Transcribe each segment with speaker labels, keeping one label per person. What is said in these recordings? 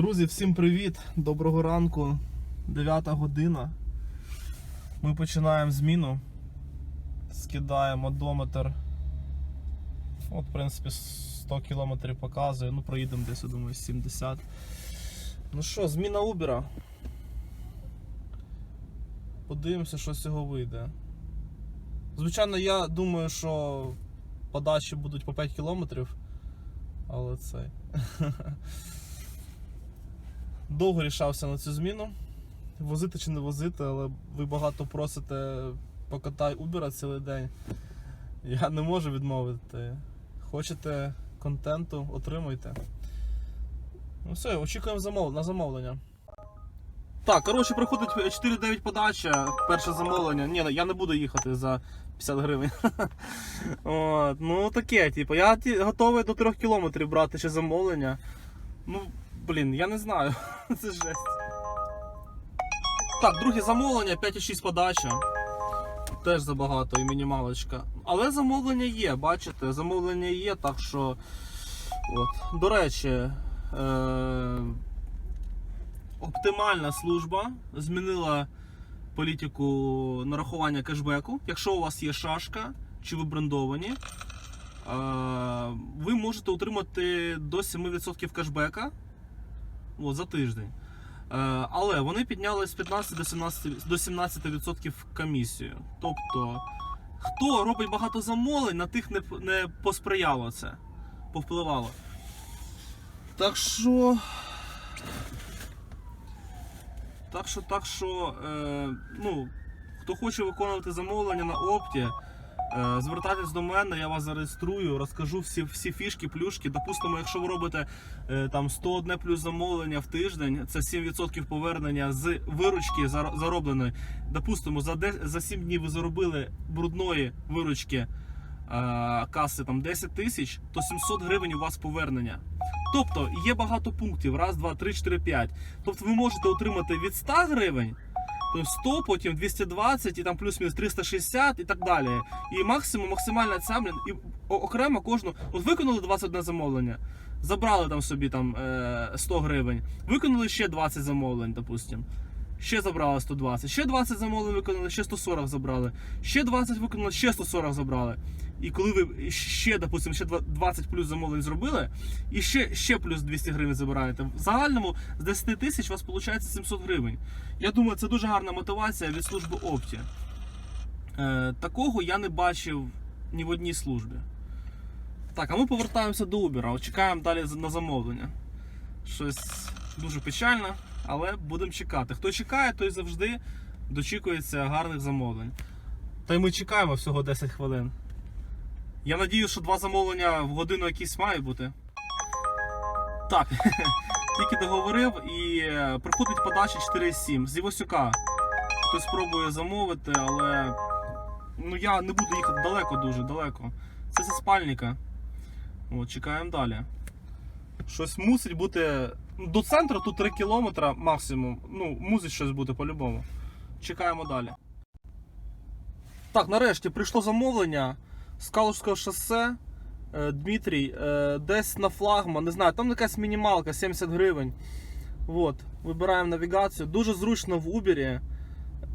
Speaker 1: Друзі, всім привіт! Доброго ранку. 9 година. Ми починаємо зміну. Скидаємо одометр. От, в принципі, 100 км показує. Ну, проїдемо десь, я думаю, 70. Ну що, зміна Uber. Подивимося, що з цього вийде. Звичайно, я думаю, що подачі будуть по 5 кілометрів. Але це. Довго рішався на цю зміну. Возити чи не возити, але ви багато просите покатай Uber цілий день. Я не можу відмовити. Хочете контенту, отримуйте. Ну все, очікуємо замов... на замовлення. Так, коротше, приходить 4-9 подача, перше замовлення. Ні, я не буду їхати за 50 гривень. От, ну таке, типу, я готовий до 3 кілометрів брати ще замовлення. Ну, блін, я не знаю. Це жесть. Так, друге замовлення, 5,6 подача. Теж забагато і мінімалочка. Але замовлення є, бачите, замовлення є, так що. От. До речі, е- оптимальна служба змінила політику нарахування кешбеку. Якщо у вас є шашка чи ви брендовані, е- ви можете отримати до 7% кешбека от, за тиждень. Е, Але вони підняли з 15 до 17 до 17% комісію. Тобто, хто робить багато замовлень, на тих не, не посприяло це, повпливало. Так що. Так що, так що, е, ну, хто хоче виконувати замовлення на опті, звертайтесь до мене, я вас зареєструю, розкажу всі, всі фішки, плюшки. Допустимо, якщо ви робите е, там 101 плюс замовлення в тиждень, це 7% повернення з виручки зар- заробленої. Допустимо, за, де, за 7 днів ви заробили брудної виручки е, каси там 10 тисяч, то 700 гривень у вас повернення. Тобто є багато пунктів: раз, два, три, чотири, п'ять. Тобто ви можете отримати від 100 гривень. То 100, потім 220 і там плюс-мінус 360 і так далі. І максимум, максимальна ця, блін, і окремо кожну. От виконали 21 замовлення, забрали там собі там е, 100 гривень, виконали ще 20 замовлень, допустим. Ще забрали 120, ще 20 замовлень виконали, ще 140 забрали, ще 20 виконали, ще 140 забрали. І коли ви ще, допустим, ще 20 плюс замовлень зробили, і ще, ще плюс 200 гривень забираєте. В загальному з 10 тисяч у вас виходить 700 гривень. Я думаю, це дуже гарна мотивація від служби Опті. Е, такого я не бачив ні в одній службі. Так, а ми повертаємося до Uber. Чекаємо далі на замовлення. Щось дуже печально, але будемо чекати. Хто чекає, той завжди дочікується гарних замовлень. Та й ми чекаємо всього 10 хвилин. Я надію, що два замовлення в годину якісь має бути. Так, тільки договорив і е, приходить подача 4,7 з Івасюка. Хтось спробує замовити, але ну я не буду їхати далеко, дуже далеко. Це зі спальника. От, чекаємо далі. Щось мусить бути. ну, До центру тут 3 кілометри максимум. Ну, мусить щось бути по-любому. Чекаємо далі. Так, нарешті прийшло замовлення з Калужського шосе. Е, Дмитрій, е, десь на флагман, не знаю, там якась мінімалка 70 гривень. От, вибираємо навігацію. Дуже зручно в Uber.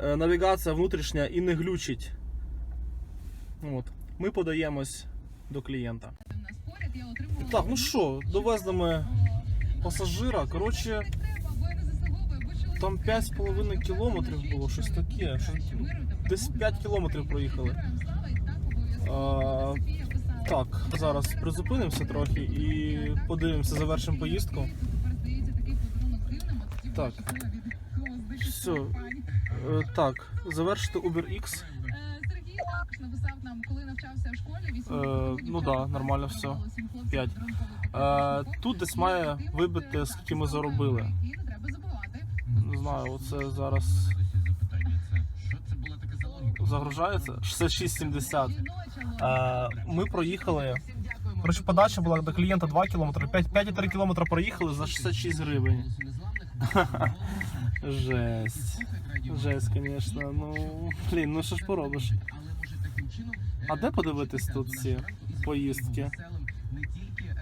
Speaker 1: е, Навігація внутрішня і не глючить. От. Ми подаємось до клієнта. Так, ну що, довезли ми пасажира. Коротше, там 5,5 кілометрів було, щось таке. Десь 5 кілометрів проїхали. А, так, зараз призупинимося трохи і подивимося, завершимо поїздку. Так. Все. Е, Так, завершити UberX.
Speaker 2: Сергій також написав нам, коли навчався в школі.
Speaker 1: Е, ну да, нормально все. П'ять. Е, тут десь має вибити, скільки ми заробили.
Speaker 2: Не
Speaker 1: знаю, оце зараз загружається. 66,70. Е, ми проїхали. Коротше, подача була до клієнта 2 км, 5,3 км проїхали за 66 гривень. Жесть. Жесть, звісно. Ну, блін, ну що ж поробиш? А де подивитись тут ці поїздки?
Speaker 3: не тільки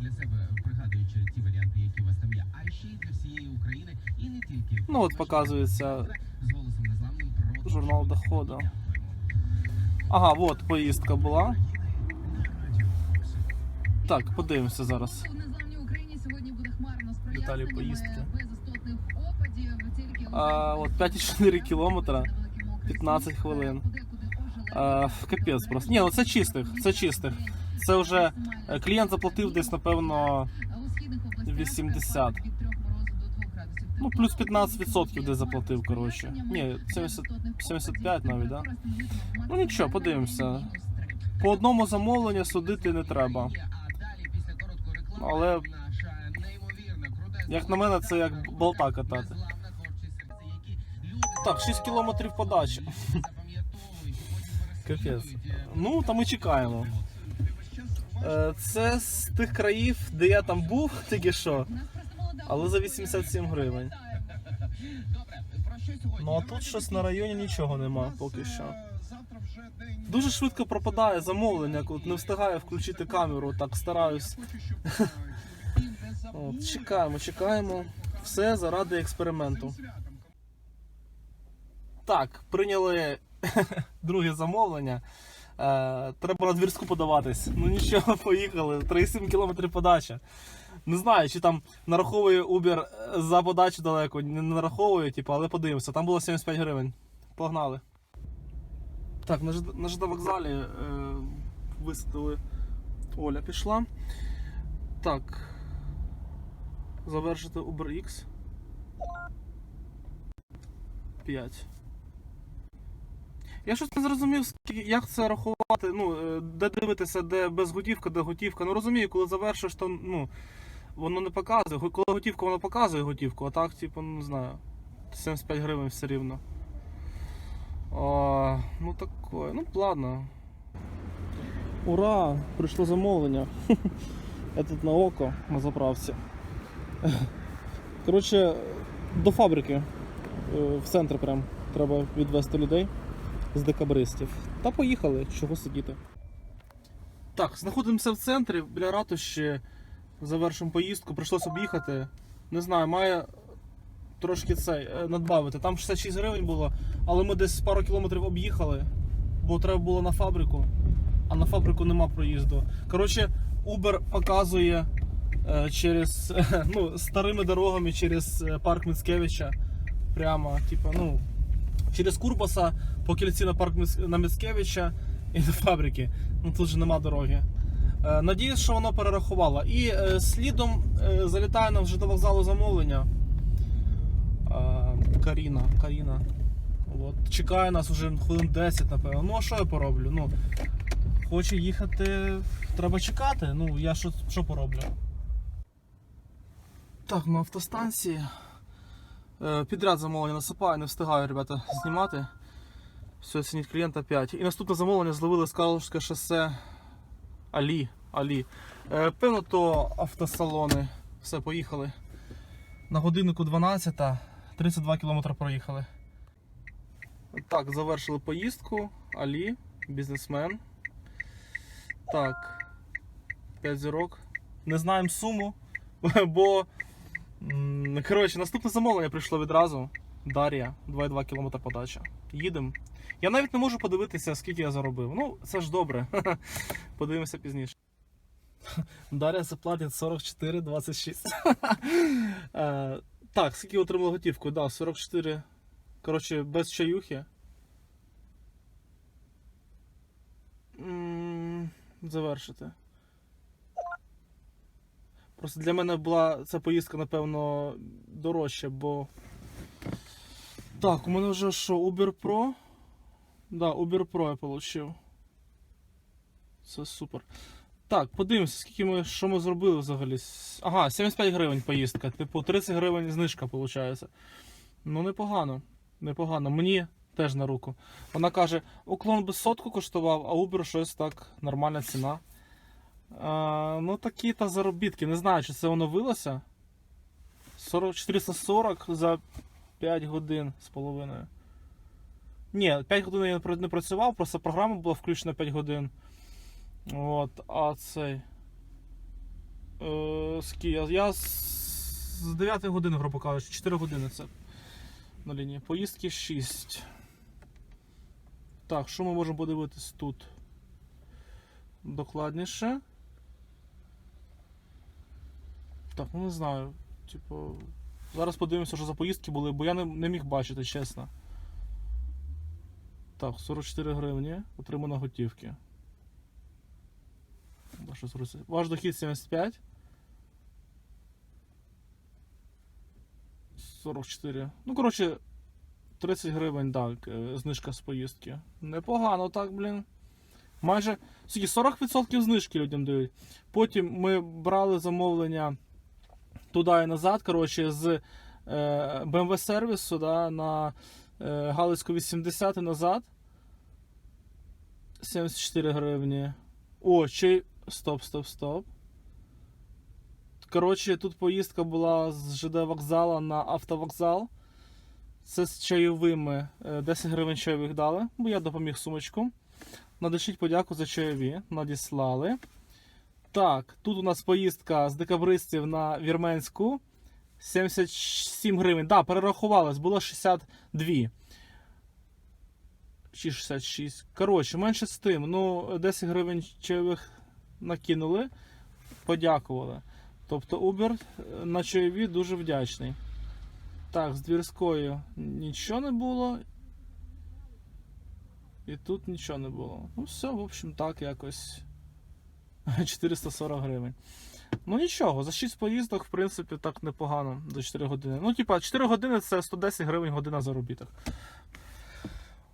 Speaker 3: для себе пригадуючи ті варіанти, які у вас там є, а ще й для всієї України і не тільки.
Speaker 1: Ну, от показується
Speaker 3: з голосом незламним проти
Speaker 1: журнал доходу. Ага, от поїздка була. Так, подивимося зараз.
Speaker 2: У незламній Україні сьогодні буде хмарно з
Speaker 1: Деталі поїздки.
Speaker 2: без істотних опадів. Тільки
Speaker 1: от 5,4 кілометра, 15 хвилин. А, капець просто. Ні, ну це чистих, це чистих. Це вже е, клієнт заплатив десь, напевно, 80. Ну, плюс 15% десь заплатив, коротше. Ні, 70, 75 навіть, да? Ну нічого, подивимося. По одному замовленню судити не треба. Але, як на мене, це як болта катати. Так, 6 кілометрів подачі. Капець. Ну, та ми чекаємо. Е, Це з тих країв, де я там був тільки що, але за 87 гривень. Ну а тут щось на районі нічого нема поки що. Дуже швидко пропадає замовлення, от не встигаю включити камеру, так стараюсь. От, чекаємо, чекаємо. Все заради експерименту. Так, прийняли друге замовлення. Е, треба на двірську подаватись. Ну нічого, поїхали. 3,7 км подача. Не знаю, чи там нараховує Uber е, за подачу далеко, не нараховує, типу, але подивимося. Там було 75 гривень. Погнали. Так, на, ЖД е, висадили. Оля пішла. Так. Завершити UberX. 5. Я щось не зрозумів, як це рахувати, ну, е, де дивитися, де безготівка, де готівка. Ну розумію, коли завершиш, то ну, воно не показує. Коли готівка, воно показує готівку, а так, типу, ну, не знаю. 75 гривень все рівно. О, ну такое. Ну, ладно. Ура! Прийшло замовлення. Я тут на око на заправці. Коротше, до фабрики. е, В центр прям треба відвести людей з декабристів. Та поїхали, чого сидіти. Так, знаходимося в центрі, біля ратуші. Завершимо поїздку, прийшлося об'їхати. Не знаю, має трошки цей е, надбавити. Там 66 гривень було, але ми десь пару кілометрів об'їхали, бо треба було на фабрику, а на фабрику нема проїзду. Коротше, Uber показує е, через ну, старими дорогами через е, парк Мицкевича. Прямо, типу, ну, через Курбаса по кільці на парк на Мицкевича і до фабрики. Ну тут же нема дороги. Е, Надіюсь, що воно перерахувало. І е, слідом е, залітає нам вже до вокзалу замовлення. Е, Каріна. Каріна. От, чекає нас вже хвилин 10, напевно. Ну, а що я пороблю? Ну, хоче їхати, треба чекати. Ну, я що, що пороблю? Так, на автостанції. Е, Підряд замовлення насипаю, не встигаю, ребята, знімати. Все, оцініть клієнта 5. І наступне замовлення зловили з Карловське шосе Алі. Алі. Е, певно, то автосалони. Все, поїхали. На годиннику 12, 32 км проїхали. Так, завершили поїздку. Алі, бізнесмен. Так. 5 зірок. Не знаємо суму, бо. Коротше, наступне замовлення прийшло відразу. Дар'я, 2,2 км подача. Їдемо. Я навіть не можу подивитися, скільки я заробив. Ну, це ж добре. Подивимося пізніше. Дар'я заплатить 44,26. Е, Так, скільки отримала готівку? Да, 44. Коротше, без чаюхи. Завершити. Просто для мене була ця поїздка, напевно, дорожча, бо. Так, у мене вже що, Uber Pro? Да, Uber Pro я отримав. Це супер. Так, подивимося, скільки ми, що ми зробили взагалі. Ага, 75 гривень поїздка. Типу 30 гривень знижка виходить. Ну, непогано. Непогано. Мені теж на руку. Вона каже, уклон би сотку коштував, а Uber щось так, нормальна ціна. А, ну, такі та заробітки. Не знаю, чи це оновилося. 40, 440 за 5 годин з половиною. Ні, 5 годин я не працював, просто програма була включена 5 годин. От, а цей. Е, я, я з з 9 години, грубо кажучи, 4 години це на лінії. Поїздки 6. Так, що ми можемо подивитись тут? Докладніше. Так, ну не знаю. Типу. Зараз подивимося, що за поїздки були, бо я не, не міг бачити, чесно. Так, 44 гривні отримано готівки. Да, що 40. Ваш дохід 75. 44. Ну, коротше, 30 гривень, так, е, знижка з поїздки. Непогано так, блін. Майже скільки, 40% знижки людям дають. Потім ми брали замовлення туди і назад, коротше, з е, BMW сервісу да, на е, Галицьку 80 і назад. 74 гривні. О, й. Стоп, стоп, стоп. Коротше, тут поїздка була з ЖД вокзала на автовокзал. Це з чайовими. Е, 10 гривень чайових дали, бо я допоміг сумочку. Надишіть подяку за чайові. Надіслали. Так, тут у нас поїздка з декабристів на Вірменську. 77 гривень. Так, да, перерахувалось, було 62. Чи 66. Коротше, менше з тим. Ну, 10 гривень чайових накинули, подякували. Тобто Uber е, на чайові дуже вдячний. Так, з двірською нічого не було. І тут нічого не було. Ну, все, в общем, так якось. 440 гривень. Ну нічого, за 6 поїздок, в принципі, так непогано за 4 години. Ну, типа, 4 години це 110 гривень година заробіток.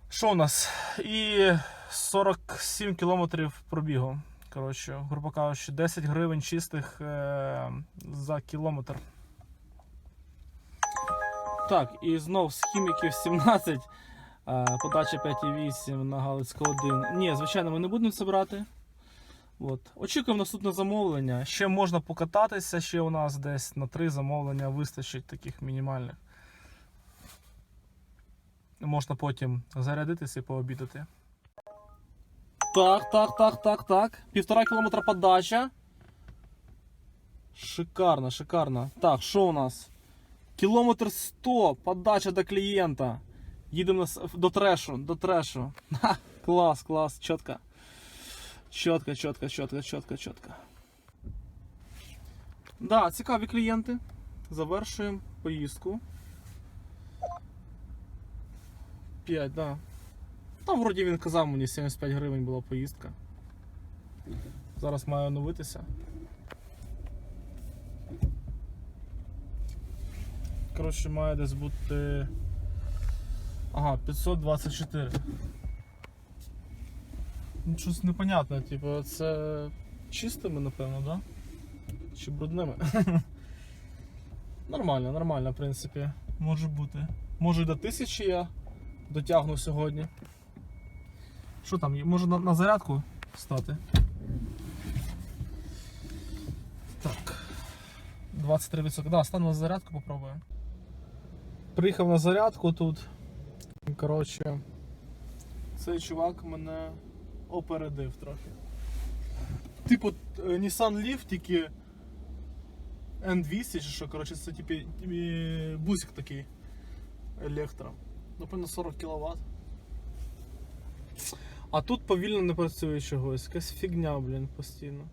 Speaker 1: Що у нас? І 47 кілометрів пробігу. Коротше, грубо кажучи, 10 гривень чистих е- за кілометр. Так, і знов з хіміків 17. Е, подача 5,8 на Галицьку 1. Ні, звичайно, ми не будемо це брати. От. Очікуємо наступне замовлення. Ще можна покататися, ще у нас десь на 3 замовлення вистачить таких мінімальних. Можна потім зарядитися і пообідати. Так, так, так, так, так. Півтора кілометра подача. Шикарно, шикарно. Так, що у нас? Кілометр 100, подача до клієнта. Їдемо до трешу, до трешу. Ха, клас, клас, чітко. Чітко, чітко, чітко, чітко, чітко. Да, цікаві клієнти. Завершуємо поїздку. 5, да. Там вроді він казав мені 75 гривень була поїздка. Зараз маю оновитися. Коротше, має десь бути. Ага, 524. Ну, щось непонятне, типу, це чистими, напевно, да? Чи брудними? нормально, нормально, в принципі. Може бути. Може до тисячі я дотягну сьогодні. Що там, є? може на, на зарядку стати? Так. 23%. Да, стану на зарядку, попробую. Приїхав на зарядку тут. Коротше, цей чувак мене опередив трохи. Типу е, Nissan Leaf, тільки N200 чи що, коротше, це типу бусик такий електро. Напевно 40 кВт. А тут повільно не працює чогось. Якась фігня, блін, постійно.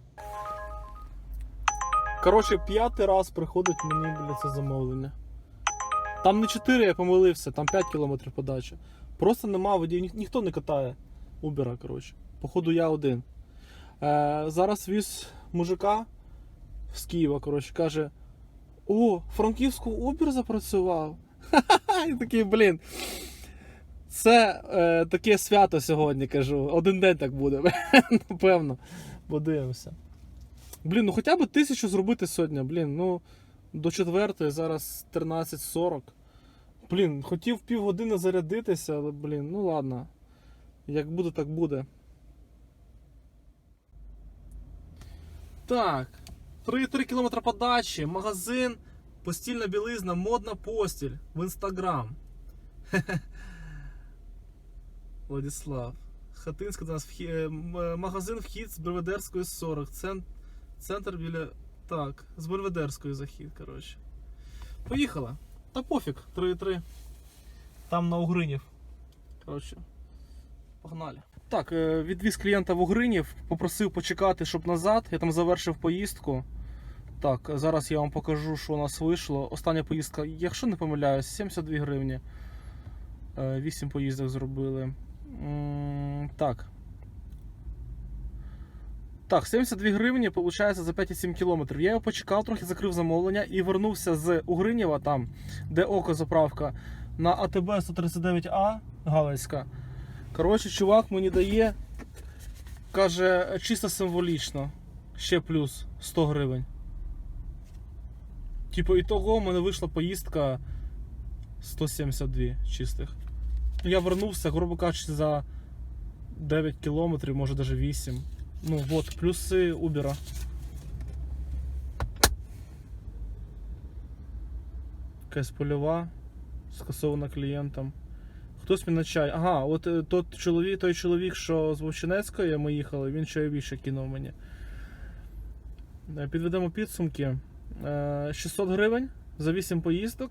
Speaker 1: Коротше, п'ятий раз приходить мені для це замовлення. Там не 4, я помилився, там 5 км подача. Просто нема водій, ні, ніхто не катає Убера, коротше. Походу я один. Е, зараз віз мужика з Києва, коротше, каже: О, Франківську Убер запрацював. Ха-ха-ха, і такий, блін. Це е, таке свято сьогодні, кажу. Один день так буде. Напевно. Подивимося. Блін, ну хоча б тисячу зробити сьогодні, блін, ну до четвертої, зараз 13.40. Блін, хотів півгодини зарядитися, але, блін, ну ладно. Як буде, так буде. Так. 3,3 км подачі, магазин, постільна білизна, модна постіль в інстаграм. Владислав. Хатинська до нас вхі... е, е, магазин вхід з Белведерської 40. Цен... Центр біля. Так, з Бельведерської захід, коротше. Поїхали. Та пофіг, 3-3. Там на Угринів. Коротше, погнали. Так, е, відвіз клієнта в Угринів, попросив почекати, щоб назад. Я там завершив поїздку. Так, зараз я вам покажу, що у нас вийшло. Остання поїздка, якщо не помиляюсь, 72 гривні. 8 поїздок зробили. Так. Так, 72 гривні, виходить, за 5,7 кілометрів. Я його почекав, трохи закрив замовлення і вернувся з Угринєва, там, де око заправка, на АТБ 139А Галицька. Коротше, чувак мені дає, каже, чисто символічно. Ще плюс 100 гривень. Типу, і того в мене вийшла поїздка 172 чистих. Я вернувся, грубо кажучи, за 9 кілометрів, може навіть 8. Ну, от, плюси Uber. Якась польова, скасована клієнтом. Хтось мені на чай. Ага, от е, тот чоловік, той чоловік, що з Вовчинецької ми їхали, він чайові ще кинув мені. Е, Підведемо підсумки. Е, 600 гривень за 8 поїздок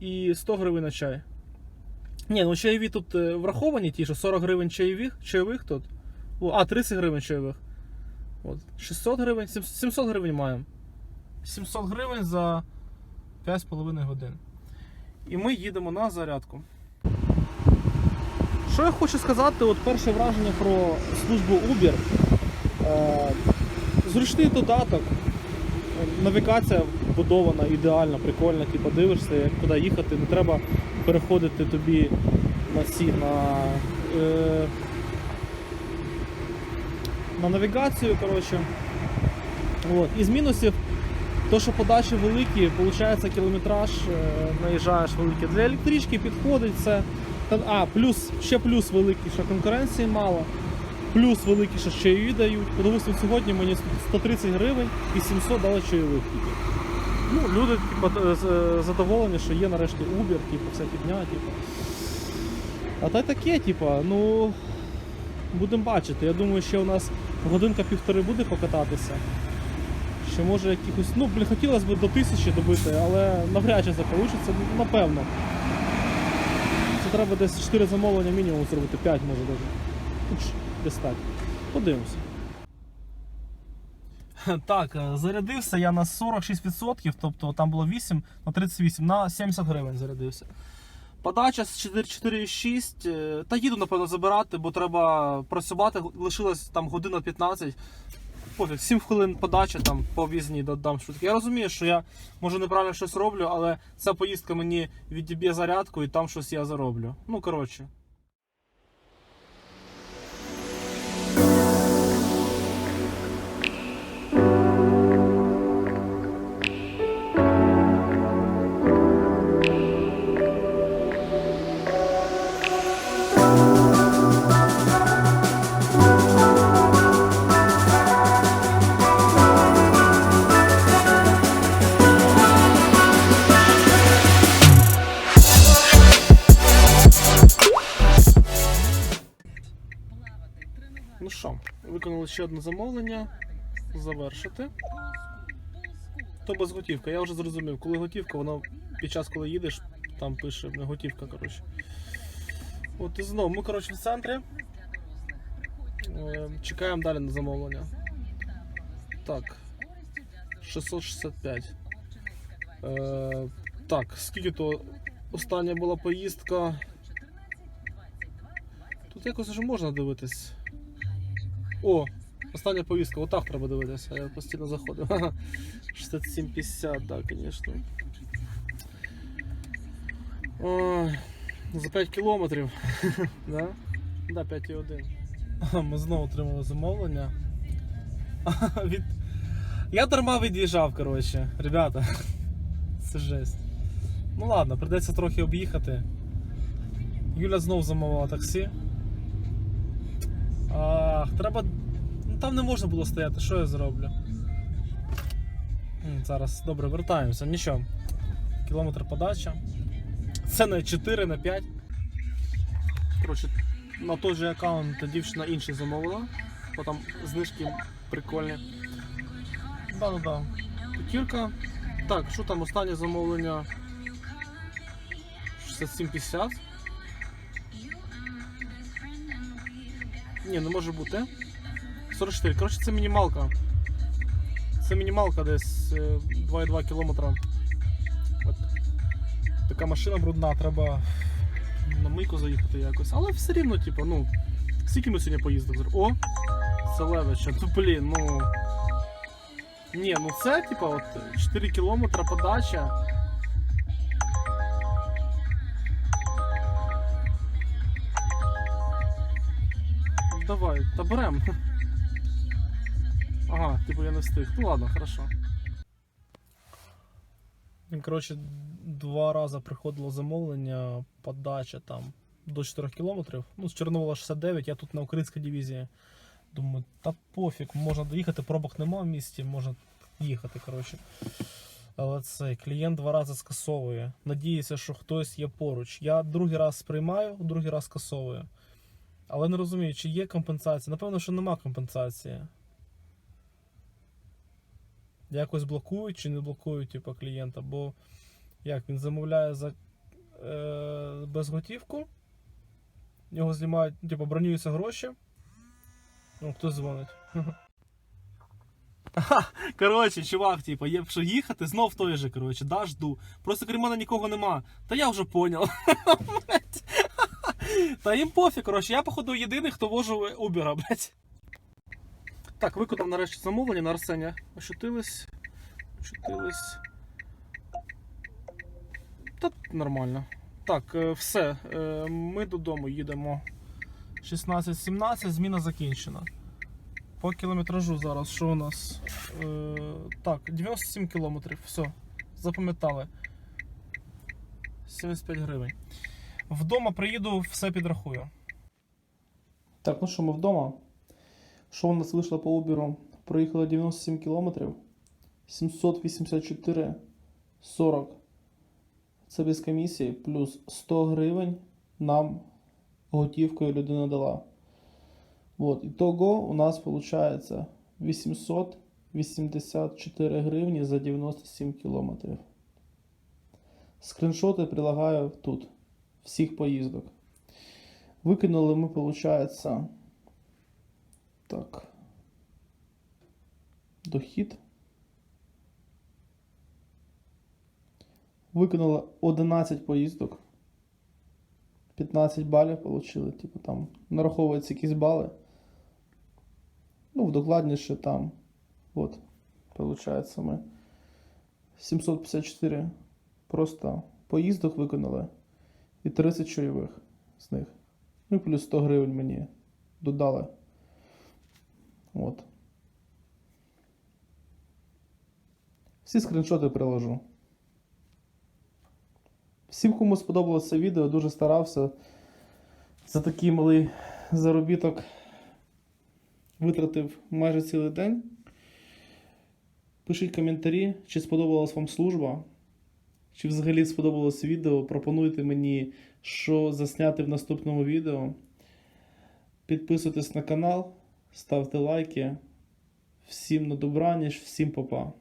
Speaker 1: і 100 гривень на чай. Ні, ну чайові тут е, враховані ті, що 40 гривень чайових, чайових тут. А, 30 гривень чайових. От. 600 гривень, сім- 700 гривень маємо. 700 гривень за 5,5 годин. І ми їдемо на зарядку. Що я хочу сказати, от перше враження про службу Uber. Е, зручний додаток. Навігація вбудована ідеально, прикольно. Типу, дивишся, як куди їхати, не треба переходити тобі на ці на. Е, на навігацію, коротше. От. Із мінусів, то, що подачі великі, виходить кілометраж, е, наїжджаєш великий. Для електрички підходить це. А, плюс, ще плюс великий, що конкуренції мало. Плюс великий, що чайові дають. Подивився, сьогодні мені 130 гривень і 700 дали чайових. Ну, люди типу, е, е, задоволені, що є нарешті Uber, типу, вся підня, типу. А та таке, типу, ну. Будемо бачити. Я думаю, ще у нас годинка-півтори буде покататися. Ще може якихось. Ну, блін, хотілося б до тисячі добити, але навряд чи вийде, напевно. Це треба десь 4 замовлення мінімум зробити, 5 може навіть. Десь так. Подивимося. Так, е, зарядився я на 46%, тобто там було 8 на 38, на 70 гривень зарядився. Подача з 4,6. е, Та їду, напевно, забирати, бо треба працювати. Лишилось там година 15. Пофіг, 7 хвилин подача там по об'їзній додам швидко. Я розумію, що я може неправильно щось роблю, але ця поїздка мені відіб'є зарядку і там щось я зароблю. Ну, коротше. Виконали ще одне замовлення. Завершити. То без готівка. Я вже зрозумів, коли готівка, воно під час, коли їдеш, там пише не готівка, коротше. От і знову, ми, коротше, в центрі. Е, Чекаємо далі на замовлення. Так. 665. Е, так, скільки то остання була поїздка. Тут якось вже можна дивитись. О, остання повістка, отак треба дивитися, я постійно заходив. 67,50, так, звісно. За 5 кілометрів. да? Да, 5,1. Ми знову отримали замовлення. Від... Я дарма від'їжджав, коротше, ребята. Це жесть. Ну ладно, придеться трохи об'їхати. Юля знов замовила таксі. Ах, треба. Ну, там не можна було стояти, що я зроблю? Зараз добре, вертаємося, нічого. Кілометр подача. Це не 4, на 5. Коротше, на той же аккаунт дівчина інший замовила, бо там знижки прикольні. Да-да-да. П'ятірка. Так, що там останнє замовлення? 67,50. Ні, не може бути. 44. Коротше, це мінімалка. Це мінімалка десь е, 2,2 кілометра. От. Така машина брудна, треба на мийку заїхати якось. Але все рівно, типу, ну. Скільки ми сьогодні поїздили? О! Це Левича. Ну блін, ну. Ні, ну це, типа, от 4 кілометра подача. Давай, та берем. Ага, типу я не встиг. Ну ладно, хорошо. Коротше, два рази приходило замовлення, подача там до 4 кілометрів. Ну, з Чорновола 69, я тут на українській дивізії. Думаю, та пофіг, можна доїхати, пробок нема в місті, можна їхати, коротше. Але цей клієнт два рази скасовує. Надіється, що хтось є поруч. Я другий раз сприймаю, другий раз скасовую. Але не розумію, чи є компенсація. Напевно, що нема компенсації. Якось блокують чи не блокують типу, клієнта, бо як він замовляє за е, безготівку, в нього знімають, типу, бронюються гроші. Ну, хто дзвонить? Коротше, чувак, типу, є що їхати, знов той же, коротше, да, жду. Просто крім мене нікого нема. Та я вже поняв. Та їм пофіг, коротше, я, походу, єдиний, хто вожу Uber, блядь. Так, виконав нарешті замовлення на Арсеня. Ощутились. Ощутились. Та нормально. Так, е, все. е, Ми додому їдемо. 16-17, зміна закінчена. По кілометражу зараз що у нас? Е, так, 97 кілометрів. Все. Запам'ятали. 75 гривень. Вдома приїду, все підрахую. Так, ну що, ми вдома. Що у нас вийшло по Uber? Проїхали 97 кілометрів. 784 40. Це без комісії, плюс 100 гривень нам готівкою людина дала. От, ітого у нас виходить 884 гривні за 97 кілометрів. Скріншоти прилагаю тут, всіх поїздок. Викинули ми, виходить, так. Дохід. Виконали 11 поїздок. 15 балів отримали. Типу там нараховуються якісь бали. Ну, докладніше там. От, виходить, ми 754 просто поїздок виконали. І 30 чайових з них. Ну і плюс 100 гривень мені додали. От. Всі скріншоти приложу. Всім, кому сподобалося відео, дуже старався за такий малий заробіток. Витратив майже цілий день. Пишіть коментарі, чи сподобалась вам служба, чи взагалі сподобалось відео. Пропонуйте мені, що засняти в наступному відео. Підписуйтесь на канал, ставте лайки. Всім на добраніч, всім па-па.